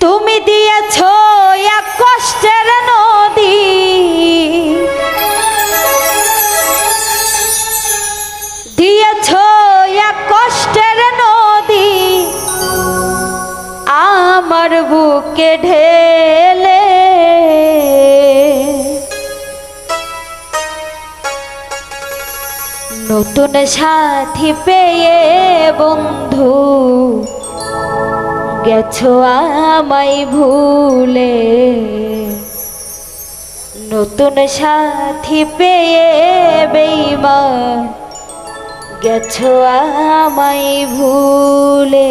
তুমি দিয়েছ এক কষ্টের নদী। দিয়েছ এক কষ্টের নদী। আমার বুকে ঢেলে। নতুন সাথী পেয়ে বন্ধু। গেছো আমাই ভুলে। নতুন সাথী পেয়ে বেইমা গেছো আমাই ভুলে।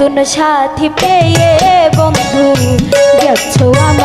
নতুন সাথী পেয়ে বন্ধু গেছো আমি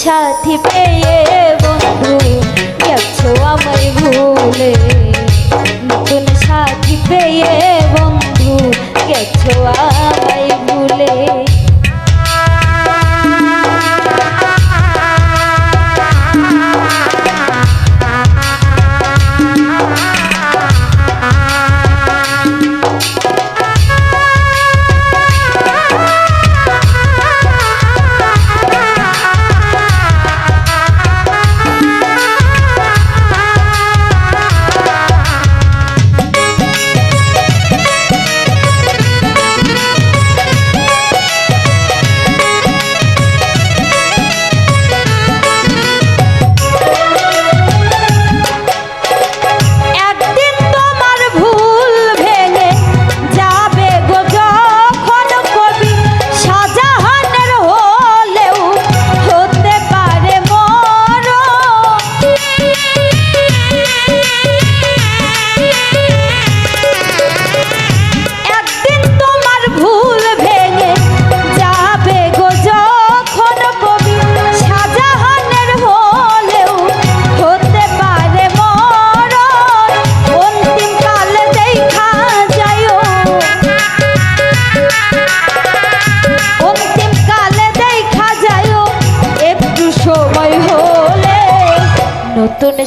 সাথী পেয়ে